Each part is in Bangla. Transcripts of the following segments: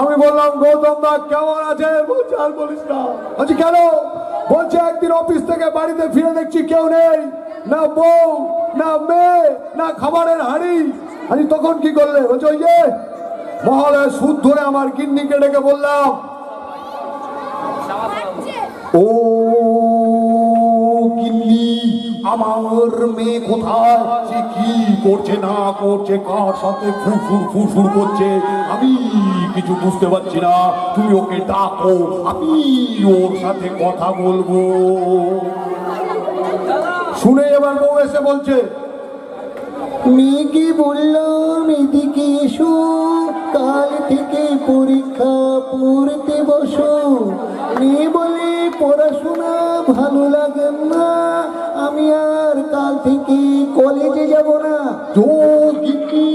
আমি বললাম গৌতম দা কেমন আছে বলছে আর বলিস না। বলছি কেন? বলছে একদিন অফিস থেকে বাড়িতে ফিরে দেখছি কেউ নেই। না বউ না মেয়ে না খাবারের হাড়ি। আমি তখন কি করলে? বলছে ওই যে মহলে সুদ ধরে আমার গিন্নিকে ডেকে বললাম। ও আমার মেয়ে কোথায়? সে কি করছে, না করছে, কার সাথে ফুরফুর ফুরফুর করছে? আমি কিছু বুঝতে পারছি না। তুমি ওকে ডাকো, আমি ওর সাথে কথা বলব। শুনে এবার বউ এসে বলছে, মেয়েকে বললাম, এদিকে এসো, কাল থেকে পরীক্ষা পড়তে বসো। মেয়ে বলে, পড়াশোনা ভালো লাগে না। আমি আর কাল থেকে কলেজে যাব না। জো গিন্নি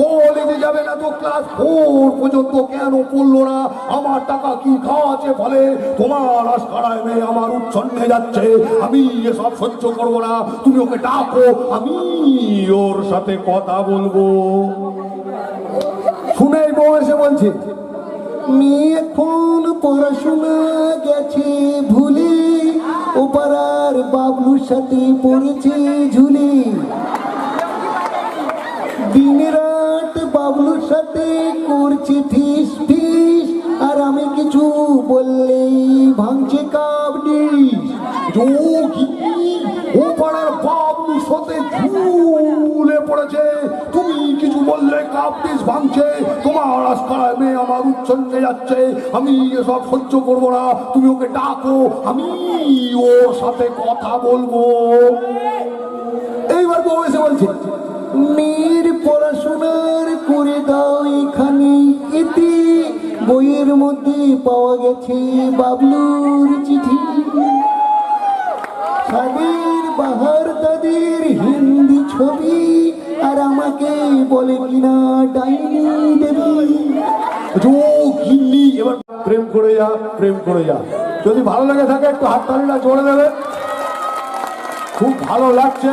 কলেজে যাবে না তো ক্লাস ফোর পর্যন্ত কেন পড়ল না? আমার টাকা কি খাওয়াছে ফলে? তোমার আশকারায় মেয়ে আমার উচ্ছন্নে যাচ্ছে। আমি এসব সহ্য করব না। তুমি ওকে ডাকো, আমি ওর সাথে কথা বলব। শুনেই বউ এসে বলছে, মেয়ে এখন পড়াশোনা গেছে, ভুলে ও পাড়ার বাবলুর সাথে পড়েছে ঝুলি। দিন রাত বাবলুর সাথে করছে ফিস ফিস। আর আমি কিছু বললে ভাঙছে কাবডি ও পাড়ার বাবলুর সাথে ঝুলে পড়েছে। বললে, কাপটিস ভাঙছে, তোমার আস্কারায় মেয়ে আমার উচ্ছন্নে যাচ্ছে, আমি এসব সহ্য করব না, তুমি ওকে ডাকো, আমি ওর সাথে কথা বলব। এইবার বউ এসে বলছে, মেয়ের পড়াশোনার করে দাও এখানে, এতে বইয়ের মধ্যে পাওয়া গেছে বাবলুর চিঠি। সাদের বাহার তাদের হিন্দি ছবি আর বলে কিনা, ডাইনি দেবী। গিন্নি এবার প্রেম করে যা, প্রেম করে যা। যদি ভালো লেগে থাকে, একটু হাততালিটা জোরে দেবে। খুব ভালো লাগছে।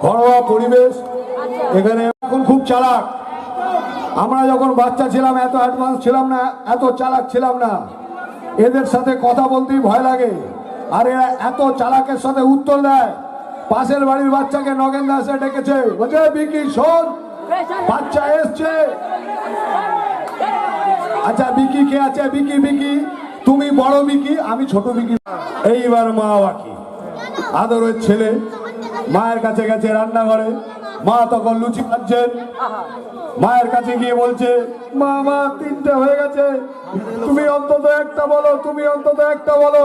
ঘরোয়া পরিবেশ। এখানে এখন খুব চালাক। আমরা যখন বাচ্চা ছিলাম, এত অ্যাডভান্স ছিলাম না, এত চালাক ছিলাম না। এদের সাথে কথা বলতেই ভয় লাগে। আর এরা এত চালাকের সাথে উত্তর দেয়। পাশের বাড়ির বাচ্চাকে নগেন দাসে ডেকেছে। বলছে, বিকি, শোন, বাচ্চা এসছে। আচ্ছা বিকি কে আছে? বিকি বিকি, তুমি বড় বিকি, আমি ছোট বিকি এইবার মা বাকি। আদরের ছেলে, মায়ের কাছে গেছে রান্নাঘরে। মা তখন লুচি খাচ্ছেন। মায়ের কাছে গিয়ে বলছে, মা মা, তিনটে হয়ে গেছে। তুমি অন্তত একটা বলো, তুমি অন্তত একটা বলো।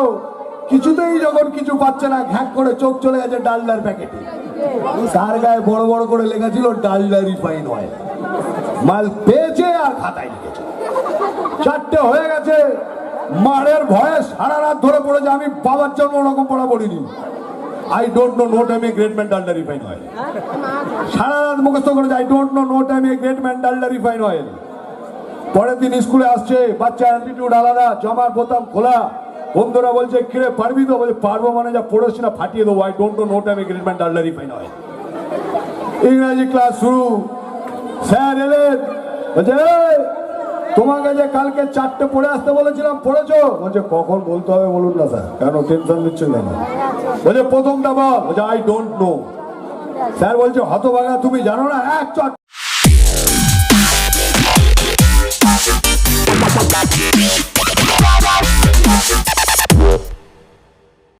কিছুতেই যখন কিছু পাচ্ছে না, ঘ্যাক করে চোখ চলে গেছে ডালডার প্যাকেটে। তার গায়ে বড় বড় করে লেখা ছিল ডালডা রিফাইন অয়েল মাল পেয়েছে আর খাতায় লিখেছে। চারটে হয়ে গেছে। মারের ভয়ে সারা রাত ধরে পড়েছে। আমি বাবার জন্য ওরকম পড়া পড়িনি। I don't know no time great man Dalda refine oil সারা রাত মুখস্থ করেছে। I don't know no time great man Dalda refine oil পরের দিন স্কুলে আসছে। বাচ্চা অ্যাটিটিউড আলাদা। জমার বোতাম খোলা। বন্ধুরা বলছে কিরে পারবি তো? বলছে পারব মানে যা পড়েছি না ফাটিয়ে দেবো। I don't know time a great man Dalda refine oil ইংরাজি ক্লাস শুরু। স্যার এলেন। বলছে "এই, তোমাকে যে কালকে চারটে পড়ে আসতে বলেছিলাম পড়েছো? বলছে কখন বলতে হবে বলুন না স্যার। কেন টেনশন নিচ্ছেন কেন? বলছে প্রথমটা বল। বলছে আই ডোন্ট নো স্যার বলছে হতভাগা তুমি জানো না এক চট